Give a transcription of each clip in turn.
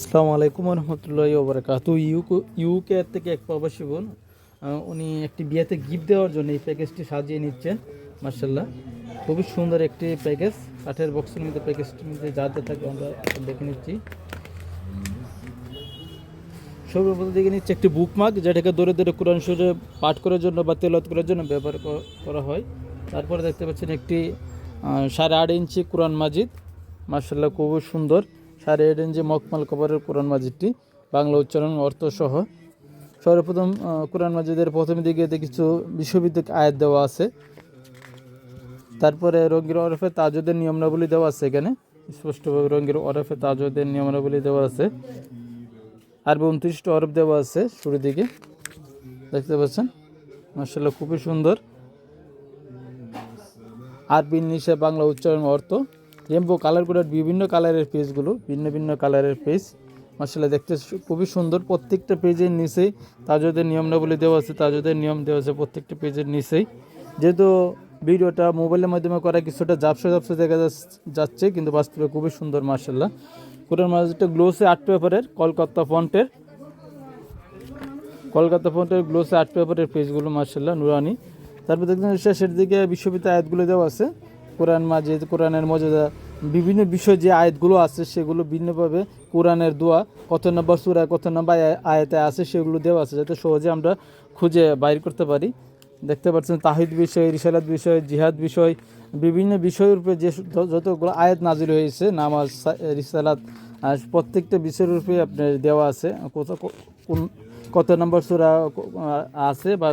আসসালামু আলাইকুম রহমতুল্লাহ ওবরাকাত ইউকে ইউকে থেকে এক প্রবাসী বোন উনি একটি বিয়েতে গিফট দেওয়ার জন্য এই প্যাকেজটি সাজিয়ে নিচ্ছেন মার্শাল্লাহ খুবই সুন্দর একটি প্যাকেজ কাঠের বক্সের মধ্যে প্যাকেজটির মধ্যে যাতে থাকে আমরা দেখে নিচ্ছি। সর্বপ্রথম দেখে নিচ্ছে একটি বুকমার্ক যেটাকে দূরে দূরে কোরআন সুরে পাঠ করার জন্য বা তেলত করার জন্য ব্যবহার করা হয়। তারপরে দেখতে পাচ্ছেন একটি সাড়ে আট ইঞ্চি কোরআন মাজিদ মার্শাল্লাহ খুবই সুন্দর। আট ইঞ্চি মকমাল কবরের কোরআন মাজিদটি, বাংলা উচ্চারণ, অর্থ সহ। সর্বপ্রথম কোরআন মাজিদের প্রথম দিকে যে কিছু বিশ্ববিদ্যুৎ আয়াত দেওয়া আছে। তারপরে রঙ্গির ওরফে তাজুদের নিয়মাবলী দেওয়া আছে এখানে। স্পষ্টভাবে রঙ্গির ওরফে তাজুদের নিয়মাবলী দেওয়া আছে। আরবি উনত্রিশটা অরব দেওয়া আছে শুরুর দিকে। দেখতে পাচ্ছেন? মার্শাল্লাহ খুবই সুন্দর। আরবি নিশে বাংলা উচ্চারণ, অর্থ। রেমবো কালার কোডের বিভিন্ন কালারের পেজগুলো ভিন্ন ভিন্ন কালারের পেজ মার্শাল্লাহ দেখতে খুবই সুন্দর। প্রত্যেকটা পেজের নিচেই তাজদের নিয়মনাবলী দেওয়া আছে তাজদের নিয়ম দেওয়া আছে প্রত্যেকটা পেজের নিচেই। যেহেতু ভিডিওটা মোবাইলের মাধ্যমে করা কিছুটা জাপসা জাপসা দেখা যাচ- যাচ্ছে, কিন্তু বাস্তবে খুবই সুন্দর মার্শাল্লাহ কোরআন মাজিদটা গ্লোসে আর্ট পেপারের কলকাতা ফন্টের কলকাতা ফন্টের গ্লোসে আর্ট পেপারের পেজগুলো মার্শাল্লাহ নুরানি। তারপর দেখবেন শেষের দিকে বিশ্ববিদ্যালয় আয়াতগুলো দেওয়া আছে। কোরআন মাজিদ, কোরআনের মর্যাদা বিভিন্ন বিষয় যে আয়াতগুলো আছে, সেগুলো ভিন্নভাবে কোরআনের দোয়া, কত নম্বর সুরায় কত নম্বর আয়া- আয়াতে আছে, সেগুলো দেওয়া আছে যাতে সহজে আমরা খুঁজে বাইর করতে পারি। দেখতে পাচ্ছেন, তাহিদ বিষয়, রিসালাত বিষয়, জিহাদ বিষয়, বিভিন্ন বিষয়ের উপরে যে যতগুলো আয়াত নাজিল হয়েছে, নামাজ রিসালাত প্রত্যেকটা বিষয়ের উপরে আপনার দেওয়া আছে। কোন কত নম্বর সুরা আছে বা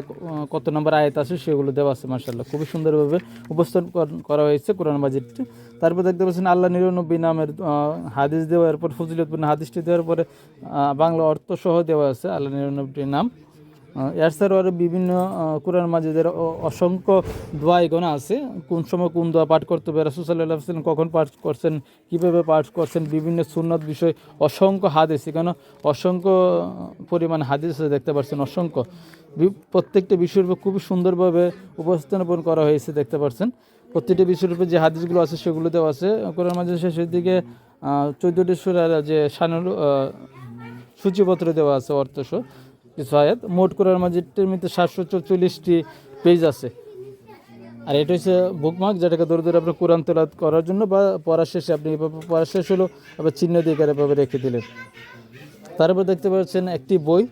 কত নম্বর আয়াত আছে সেগুলো দেওয়া আছে মার্শাল্লাহ খুবই সুন্দরভাবে উপস্থাপন করা হয়েছে কোরআন বাজেটটি তারপর দেখতে পাচ্ছেন আল্লাহ নিরানব্বী নামের হাদিস দেওয়ার পর ফজিলতপূর্ণ হাদিসটি দেওয়ার পরে বাংলা অর্থ সহ দেওয়া আছে আল্লাহ নিরানব্বী নাম। এছাড়াও আরও বিভিন্ন কোরআন মাজিদের অসংখ্য দোয়া এগোনা আছে। কোন সময় কোন দোয়া পাঠ করতে হবে? রাসুসাল্লাহ সাল্লাম কখন পাঠ করছেন? কীভাবে পাঠ করছেন? বিভিন্ন সুন্নত বিষয় অসংখ্য হাদিস এখানে, অসংখ্য পরিমাণ হাদিস দেখতে পাচ্ছেন অসংখ্য। প্রত্যেকটা বিষয়ের উপর খুবই সুন্দরভাবে উপস্থাপন করা হয়েছে দেখতে পাচ্ছেন প্রত্যেকটা বিষয়ের উপর যে হাদিসগুলো আছে, সেগুলো দেওয়া আছে। কোরআন মাজিদের শেষের দিকে চোদ্দোটি সুরার যে সানুল সূচিপত্র দেওয়া আছে অর্থসহ। কিছু আয়াত। মোট কোরআন মাজিদটির মধ্যে সাতশো চল্লিশটি পেজ আছে। আর এটা হচ্ছে বুকমার্ক যেটাকে দূরে দূরে আপনি কোরআন তেলাত করার জন্য বা পড়া শেষে আপনি পড়া শেষ হলো, আবার চিহ্ন দিয়ে এভাবে রেখে দিলেন। তারপর দেখতে পাচ্ছেন একটি বই।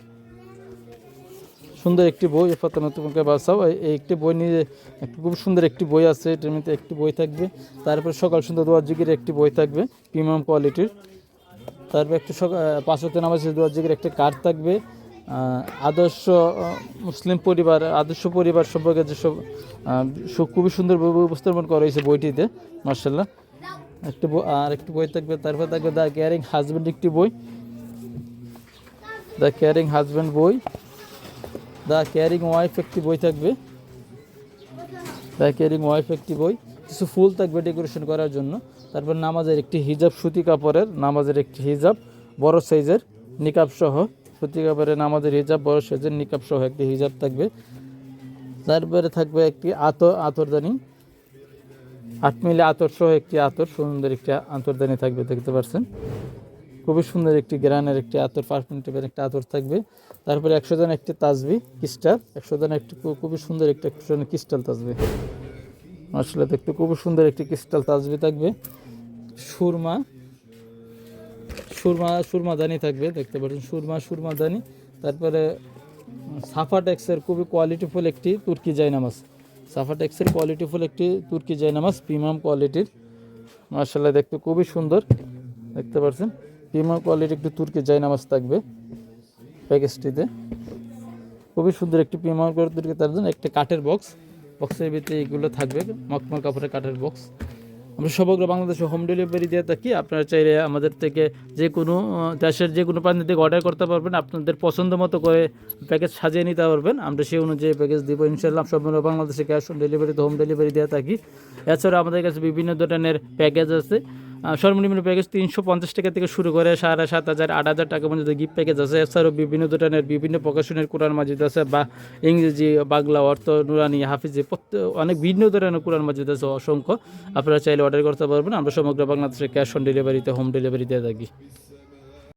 সুন্দর একটি বই, ফতেমা তোমাকে বাসাও। এই একটি বই নিয়ে একটি খুব সুন্দর একটি বই আছে, এটার মধ্যে একটি বই থাকবে। তারপর সকাল সুন্দর দোয়ার যুগের একটি বই থাকবে প্রিমিয়াম কোয়ালিটির। তারপর একটু সকাল পাঁচ হতে নামাজ দোয়ার যুগের একটি কার্ড থাকবে। আদর্শ মুসলিম পরিবার, আদর্শ পরিবার সম্পর্কে যেসব খুবই সুন্দরভাবে উপস্থাপন করা হয়েছে বইটিতে মার্শাল্লাহ একটি বই আর একটি বই থাকবে, তারপর থাকবে দ্য কেয়ারিং হাজব্যান্ড একটি বই। দ্য কেয়ারিং হাজব্যান্ড বই। দ্য কেয়ারিং ওয়াইফ একটি বই থাকবে। দ্য কেয়ারিং ওয়াইফ একটি বই। কিছু ফুল থাকবে ডেকোরেশন করার জন্য। তারপর নামাজের একটি হিজাব, সুতি কাপড়ের নামাজের একটি হিজাব, বড় সাইজের নিকাব সহ সুতি কাপড়ের নামাজের হিজাব, বড় সাইজের নিকাব সহ একটি হিজাব থাকবে। তারপরে থাকবে একটি আতর, আতরদানি। আট মিলে আতর সহ একটি আতর, সুন্দর একটি আতরদানি থাকবে, দেখতে পাচ্ছেন খুবই সুন্দর একটি গ্রানের একটি আতর, পারফিউম টাইপের একটা আতর থাকবে। তারপরে একশো জন একটি তাজবি ক্রিস্টাল একশো জন একটি খুবই সুন্দর একটি একশো জন ক্রিস্টাল তাজবি আসলে দেখতে খুবই সুন্দর একটি ক্রিস্টাল তাজবি থাকবে। সুরমা সুরমা সুরমা দানি থাকবে, দেখতে পাচ্ছেন, সুরমা সুরমা দানি তারপরে সাফা টেক্সের খুবই কোয়ালিটিফুল একটি তুর্কি জায়নামাজ। সাফা টেক্সের কোয়ালিটিফুল একটি তুর্কি জায়নামাজ প্রিমিয়াম কোয়ালিটির মার্শাল্লাহ দেখতে খুবই সুন্দর। দেখতে পাচ্ছেন প্রিমিয়াম কোয়ালিটির একটি তুর্কি জায়নামাজ থাকবে প্যাকেজটিতে। খুবই সুন্দর একটি প্রিমিয়াম কোয়ালিটির তার জন্য একটি কাঠের বক্স বক্সের ভিতরে এগুলো থাকবে, মকমল কাপড়ের কাঠের বক্স আমরা সমগ্র বাংলাদেশে হোম ডেলিভারি দিয়ে থাকি। আপনারা চাইলে আমাদের থেকে যে কোনো দেশের যে কোনো প্রান্ত থেকে অর্ডার করতে পারবেন। আপনাদের পছন্দ মতো করে প্যাকেজ সাজিয়ে নিতে পারবেন। আমরা সেই অনুযায়ী প্যাকেজ দিব। ইনশাল্লাহ সমগ্র বাংলাদেশে ক্যাশ অন ডেলিভারিতে হোম ডেলিভারি দিয়ে থাকি। এছাড়া আমাদের কাছে বিভিন্ন ধরনের প্যাকেজ আছে। সর্বনিম্ন প্যাকেজ তিনশো পঞ্চাশ টাকা থেকে শুরু করে সাড়ে সাত হাজার, আট হাজার টাকা পর্যন্ত গিফট প্যাকেজ আছে। এছাড়াও বিভিন্ন ধরনের, বিভিন্ন প্রকাশনের কোরআন মাজিদ আছে বা ইংরেজি, বাংলা, অর্থ, নুরানি, হাফিজি প্রত্যেক অনেক ভিন্ন ধরনের কোরআন মাজিদ আছে, অসংখ্য। আপনারা চাইলে অর্ডার করতে পারবেন। আমরা সমগ্র বাংলাদেশে ক্যাশ অন ডেলিভারিতে হোম ডেলিভারি দিয়ে থাকি।